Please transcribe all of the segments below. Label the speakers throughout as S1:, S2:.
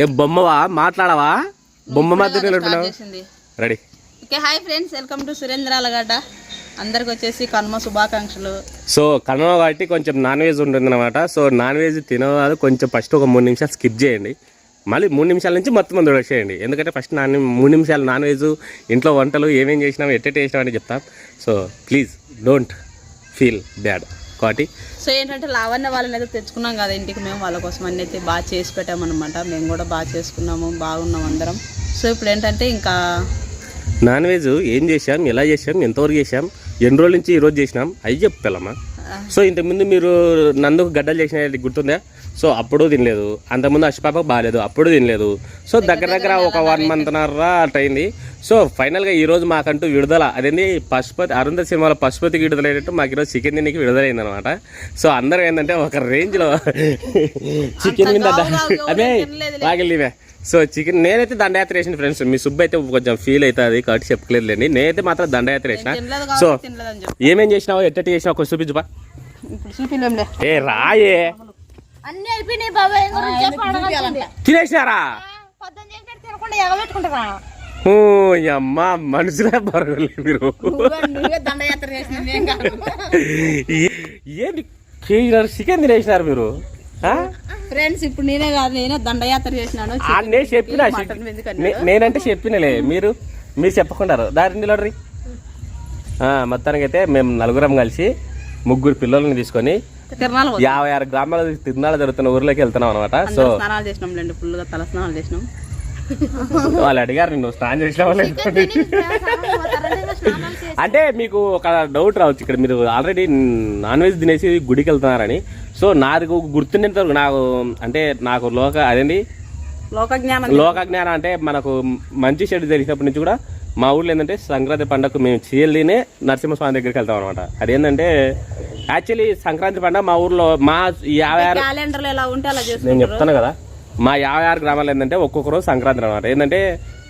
S1: ఏ బొమ్మవా? మాట్లాడవా? బొమ్మ మధ్య నిలబడినావు ready.
S2: Okay hi friends welcome to Surendra Alagadda అందరికి వచ్చేసి కనుమ శుభాకాంక్షలు.
S1: సో కనుమ కాబట్టి కొంచెం నాన్ వెజ్ ఉంటుంది అనమాట సో నాన్ వెజ్ తినవారు కొంచెం ఫస్ట్ ఒక మూడు నిమిషాలు స్కిప్ చేయండి. మళ్ళీ మూడు నిమిషాల నుంచి మొత్తం మంది వచ్చేయండి ఎందుకంటే ఫస్ట్ నాన్ మూడు నిమిషాలు నాన్ వెజ్ ఇంట్లో వంటలు ఏమేం చేసినాం ఎట్టెట్ చేసినాం అని చెప్తాం. So please don't feel bad కాబట్టి
S2: సో ఏంటంటే లావణ్య వాళ్ళని అయితే తెచ్చుకున్నాం కదా ఇంటికి మేము వాళ్ళ కోసం అన్ని అయితే బాగా చేసి పెట్టామన్నమాట మేము కూడా బాగా చేసుకున్నాము బాగున్నాం అందరం. సో ఇప్పుడు ఏంటంటే ఇంకా
S1: నాన్ వెజ్ ఏం చేసాం ఎలా చేసాం ఎంతవరకు చేసాం ఎన్ని రోజుల నుంచి ఈరోజు చేసినాం అవి చెప్తామా సో ఇంతకుముందు మీరు నందుకు గడ్డలు చేసిన గుర్తుందా? సో అప్పుడు తినలేదు. అంతకుముందు అశ్పాపకు బాగాలేదు అప్పుడు తినలేదు. సో దగ్గర దగ్గర ఒక వన్ మంత్ అట్ అయింది. సో ఫైనల్గా ఈ రోజు మాకంటూ విడుదల. అదేంటి పశుపతి అరుంధ సినిమాలో పశుపతికి విడుదలైనట్టు మాకు ఈరోజు చికెన్ తినకి విడుదలైంది అనమాట సో అందరూ ఏంటంటే ఒక రేంజ్లో చికెన్ మీద అదే వాగిలివే సో చికెన్ నేనైతే దండయాత్ర వేసిన ఫ్రెండ్స్ మీ సుబ్బు అయితే కొంచెం ఫీల్ అవుతుంది కాబట్టి చెప్పలేదులేండి. నేనైతే మాత్రం దండయాత్ర వేసిన సో ఏమేం చేసినావు ఎట్టటి చేసినావు కొంచెం
S2: చూపిలేంలే
S1: ఏ రాయే.
S3: అన్ని అయిపోయినాయి బాబాయ్.
S1: తినేసినారా?
S3: తినకుండా ఎగబెట్టుకుంటారా?
S1: ఓ అమ్మ మనుషులే బరగలే మీరు. ఏంటి కేజీన్నర చికెన్ తినేసినారు మీరు? ఆ?
S2: ఫ్రెండ్స్ ఇప్పుడు నేనే కాదు నేనే దండయాత్ర చేసినాను.
S1: నేను చెప్పిన నేనంటే చెప్పినలే మీరు మీరు చెప్పకుండారు. దారి నిలబడి మొత్తానికి అయితే మేము నలుగురం కలిసి ముగ్గురు పిల్లల్ని తీసుకొని
S2: తిరణాలు
S1: యాభై ఆరు గ్రామాల తిరునాళ్ళు జరుగుతున్న ఊర్లోకి వెళ్తున్నాం అనమాట సో
S2: స్నానాలు చేసినాం లేండి ఫుల్గా తల స్నానాలు చేసినాం.
S1: వాళ్ళు అడిగారు నిన్ను స్నానం చేసినావా లేదు అంటే మీకు ఒక డౌట్ రావచ్చు ఇక్కడ మీరు ఆల్రెడీ నాన్ వెజ్ తినేసి గుడికి వెళ్తున్నారని. సో నాకు గుర్తుండేంత వరకు నాకు అంటే నాకు లోక అదేంటి
S2: లోక జ్ఞానం
S1: లోక జ్ఞానం అంటే మనకు మంచి చెడు తెలిసినప్పటి నుంచి కూడా మా ఊళ్ళో ఏంటంటే సంక్రాంతి పండుగకు మేము చీరలినే నరసింహస్వామి దగ్గరికి వెళ్తాం అనమాట అదేంటంటే యాక్చువల్లీ సంక్రాంతి పండుగ మా ఊర్లో మా యాభై ఆరు
S2: క్యాలెండర్ ఎలా ఉంటే అలా
S1: నేను చెప్తాను కదా. మా యాభై ఆరు గ్రామాలు ఏంటంటే ఒక్కొక్క రోజు సంక్రాంతి అనమాట ఏంటంటే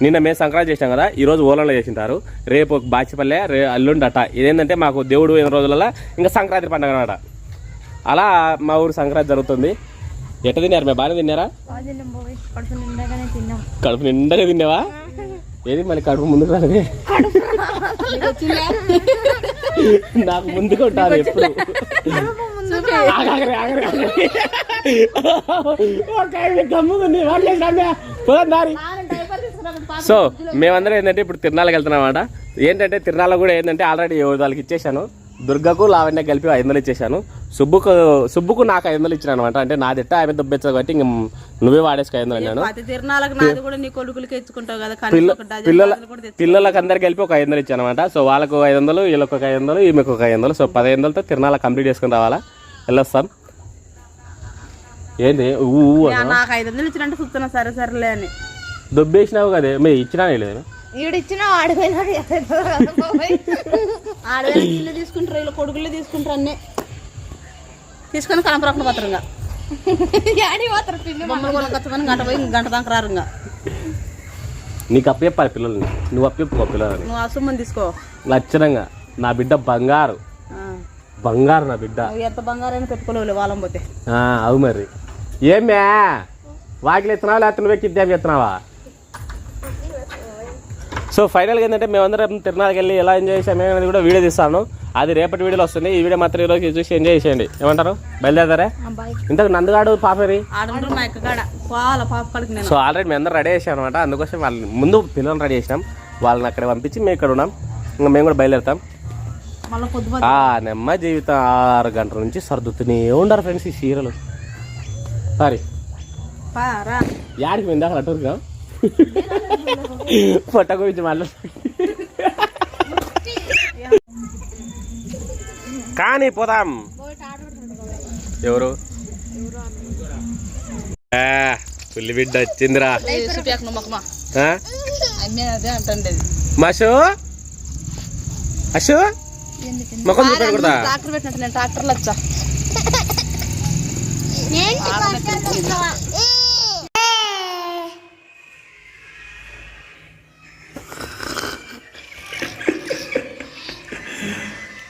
S1: నిన్న మేము సంక్రాంతి చేసినాం కదా ఈ రోజు ఓలంలో చేసింటారు. రేపు ఒక బాచిపల్లె రే అల్లుండి అట్ట. ఇదేంటంటే మాకు దేవుడు అయిన రోజులలో ఇంకా సంక్రాంతి పండుగ అనమాట అలా మా ఊరు సంక్రాంతి జరుగుతుంది. ఎట్ట తిన్నారు? మేము బాగానే తిన్నారా?
S3: కడుపు
S1: నిండగా తిన్నావా? ఏది మళ్ళీ కడుపు ముందుకు రాదే నాకు ముందుకు ఉంటాను ఎప్పుడు. సో మేమందరం ఏంటంటే ఇప్పుడు తిరునాళ్ళకి వెళ్తున్నాం అనమాట ఏంటంటే తిరునాళ్ళ కూడా ఏంటంటే ఆల్రెడీ వాళ్ళకి ఇచ్చేసాను దుర్గకు లావణ్య కలిపి ఐదు వందలు ఇచ్చేసాను సుబ్బుకు సుబ్బుకు నాకు ఐదు వందలు ఇచ్చాను అనమాట. అంటే నాది ఎట్టా ఆమె దొబ్బెచ్చదు కాబట్టి ఇంక నువ్వే వాడేసుకు ఐదు వందలు
S2: నీ.
S1: పిల్లలకి అందరికి కలిపి ఒక ఐదు వందలు ఇచ్చాను అనమాట. సో వాళ్ళకు ఐదు వందలు వీళ్ళకి ఒక ఐదు వందలు ఈమెకు ఒక ఐదు వందలు. సో పదహైదు వందలతో తిరునాళ్ళ కంప్లీట్ చేసుకుని రావాలా? వెళ్ళొస్తాం. ఏంది?
S2: నాకు ఐదు వందలు ఇచ్చినట్టు చూస్తున్నా సరే సరేలే అని.
S1: దొబ్బేసినావు కదే. మే ఇచ్చినా లేదు
S3: ఈడిచ్చిన ఆడిపోయినాడు
S2: ఆడవేళ ఇల్లు తీసుకుంటారు ఇలా కొడుకులు తీసుకుంటారు అన్నీ. తీసుకొని కనపరకుండా పోతారు ఇంకా. బొమ్మలు ఖచ్చితంగా గంట పోయి గంట దాకా రారు ఇంకా.
S1: నీకు అప్పచెప్పాలి పిల్లల్ని. నువ్వు అప్పచెప్పుకో పిల్లలని.
S2: నువ్వు తీసుకో.
S1: లక్షణంగా నా బిడ్డ బంగారు.
S2: ఆ.
S1: బంగారు నా బిడ్డ.
S2: ఎంత బంగారైనా పెట్టుకోలేవు వాళ్ళం పోతే.
S1: ఆ, అవు మరి. ఏమే వాకిలు ఎత్తున్నావా లేకపోతే నువ్వే కిడ్నాప్ చేస్తున్నావా? సో ఫైనల్గా ఏంటంటే మేమందరం తిరునాళ్ళకి వెళ్ళి ఎలా ఎంజాయ్ చేసాము అనేది కూడా వీడియో తీస్తాను. అది రేపటి వీడియోలో వస్తుంది. ఈ వీడియో మాత్రం ఈరోజు చూసి ఎంజాయ్ చేసేయండి. ఏమంటారు? బయలుదేరతారా? ఇంతకు నందుగాడు పాపేరి? సో ఆల్రెడీ మేము అందరం రెడీ చేసాం అనమాట అందుకోసం వాళ్ళని ముందు పిల్లల్ని రెడీ చేసినాం. వాళ్ళని అక్కడ పంపించి మేము ఇక్కడ ఉన్నాం. ఇంకా మేము కూడా బయలుదేరుతాం. నెమ్మ జీవితం ఆరు గంటల నుంచి సర్దుతూనే ఉండరు ఫ్రెండ్స్ ఈ చీరలు సారీ. యాడికి పోయింది అటుగా పొట్ట గురించి మాట్లాడు కానీ పోదాం. ఎవరు? పుల్లి బిడ్డ వచ్చిందిరా. మాషు? అశు ముఖం చూపెట్టకూడదా
S2: ట్రాక్టర్ పెట్టినట్టు నేను ట్రాక్టర్లో వచ్చా.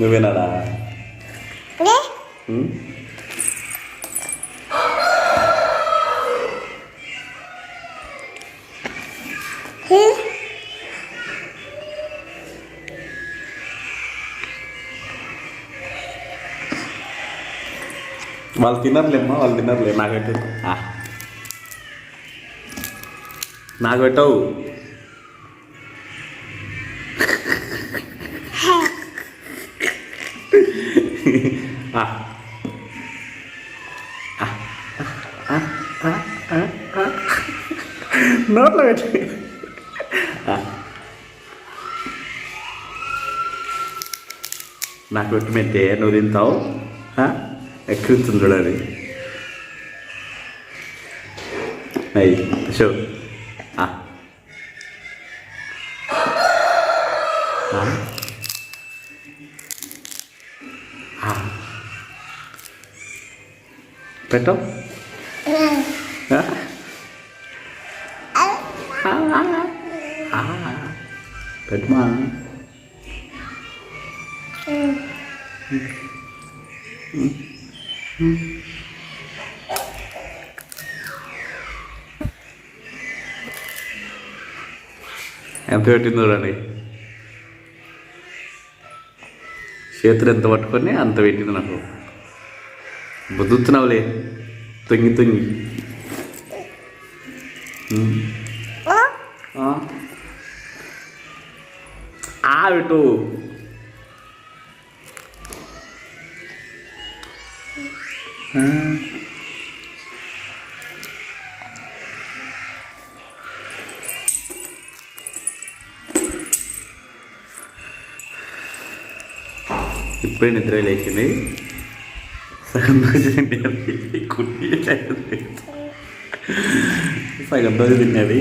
S4: నువ్వేనాడా ఉం? వాళ్ళు తినర్లేమ్మా వాళ్ళు తినర్లే. నాకు పెట్టు. ఆ. నాకు పెట్టవు. నోట్లో పెట్టు. నాకు పెట్టు మెట్టే నువ్వు తింటావు? ఆ? ఎక్కించుంది చూడాలి అయ్యి షో ఆ. ఆ. ఆ. పెట్టు ఆ? ఆ. పెట్టుమా ఎంత పెట్టిందో చూడండి చేతులు ఎంత పట్టుకొని అంత పెట్టింది నాకు బుద్ధుతున్నావులే తొంగి తొంగి ఉమ్. ఆ. ఆ పెట్టు ఆ. ఇప్పుడే నిద్ర లేచింది സഹന്തോഷത്തിന്റെ കുട്ടിയെ സഹന്തോഷത്തിന്റെ